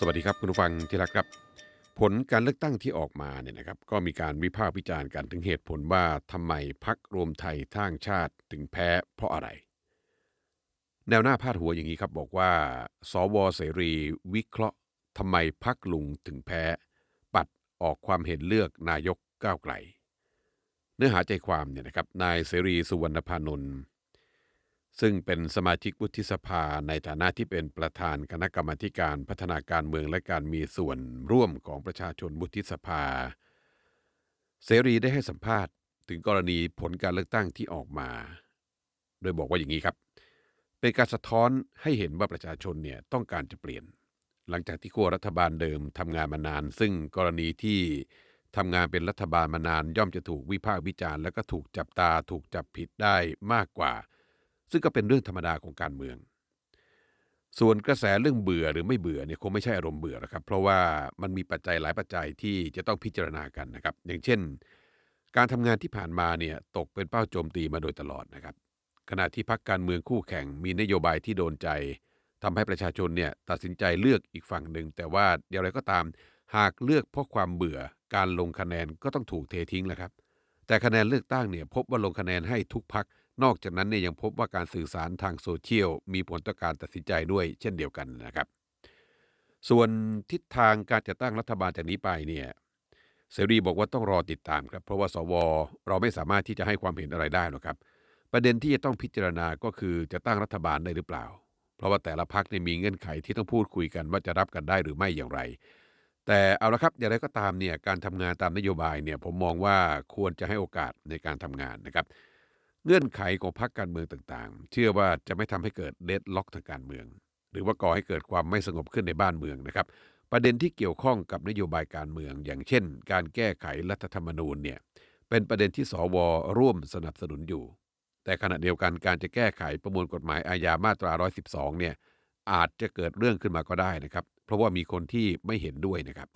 สวัสดีครับคุณผู้ฟังที่รักครับ ผลการเลือกตั้งที่ออกมาเนี่ยนะครับ ก็มีการวิพากษ์วิจารณ์กันถึงเหตุผลว่าทำไมพักรวมไทยทางชาติถึงแพ้เพราะอะไร แนวหน้าพาดหัวอย่างนี้ครับบอกว่า สวเสรีวิเคราะห์ทำไมพักลุงถึงแพ้ ปัดออกความเห็นเลือกนายกก้าวไกล เนื้อหาใจความเนี่ยนะครับนายเสรีสุวรรณพานนท์ ซึ่งเป็นสมาชิกวุฒิสภาในฐานะที่เป็นประธานคณะกรรมาการพัฒนาการเมืองและการมีส่วนร่วมของประชาชนวุฒิสภา เสรีได้ให้สัมภาษณ์ถึงกรณีผลการเลือกตั้งที่ออกมา โดยบอกว่าอย่างนี้ครับ เป็นการสะท้อนให้เห็นว่าประชาชนเนี่ยต้องการจะเปลี่ยน หลังจากที่ขั้วรัฐบาลเดิมทำงานมานาน ซึ่งกรณีที่ทำงานเป็นรัฐบาลมานานย่อมจะถูกวิพากษ์วิจารณ์แล้วก็ถูกจับตาถูกจับผิดได้มากกว่า ซึ่งก็เป็นเรื่องธรรมดาของการเมือง ส่วนกระแสเรื่องเบื่อหรือไม่เบื่อเนี่ยคงไม่ใช่อารมณ์เบื่อหรอกครับ เพราะว่ามันมีปัจจัยหลายปัจจัยที่จะต้องพิจารณากันนะครับ อย่างเช่น การทำงานที่ผ่านมาเนี่ยตกเป็นเป้าโจมตีมาโดยตลอดนะครับ ขณะที่พักการเมืองคู่แข่งมีนโยบายที่โดนใจทำให้ประชาชนเนี่ยตัดสินใจเลือกอีกฝั่งหนึ่งแต่ว่าอย่างไรก็ตาม หากเลือกเพราะความเบื่อการลงคะแนนก็ต้องถูกเททิ้งแหละครับแต่คะแนนเลือกตั้งเนี่ยพบว่าลงคะแนนให้ทุกพัก นอกจากนั้นเนี่ยยังพบว่าการสื่อสารทางโซเชียลมีผลต่อการตัดสินใจด้วยเช่นเดียวกันนะครับ ส่วนทิศทางการจัดตั้งรัฐบาลจากนี้ไปเนี่ยเสรีบอกว่าต้องรอติดตามครับ เพราะว่าสว เราไม่สามารถที่จะให้ความเห็นอะไรได้หรอกครับ ประเด็นที่จะต้องพิจารณาก็คือจะตั้งรัฐบาลได้หรือเปล่า เพราะว่าแต่ละพักเนี่ยมีเงื่อนไขที่ต้องพูดคุยกันว่าจะรับกันได้หรือไม่อย่างไร แต่เอาละครับอย่างไรก็ตามเนี่ยการทำงานตามนโยบายเนี่ยผมมองว่าควรจะให้โอกาสในการทำงานนะครับ เงื่อนไขของพรรคการเมืองต่างๆ เชื่อว่าจะไม่ทำให้เกิดเดดล็อกทางการเมือง หรือว่าก่อให้เกิดความไม่สงบขึ้นในบ้านเมืองนะครับ ประเด็นที่เกี่ยวข้องกับนโยบายการเมือง อย่างเช่น การแก้ไขรัฐธรรมนูญเนี่ยเป็นประเด็นที่สวร่วมสนับสนุนอยู่ แต่ขณะเดียวกันการจะแก้ไขประมวลกฎหมายอาญามาตรา 112 เนี่ยอาจจะเกิดเรื่องขึ้นมาก็ได้นะครับ เพราะว่ามีคนที่ไม่เห็นด้วยนะครับ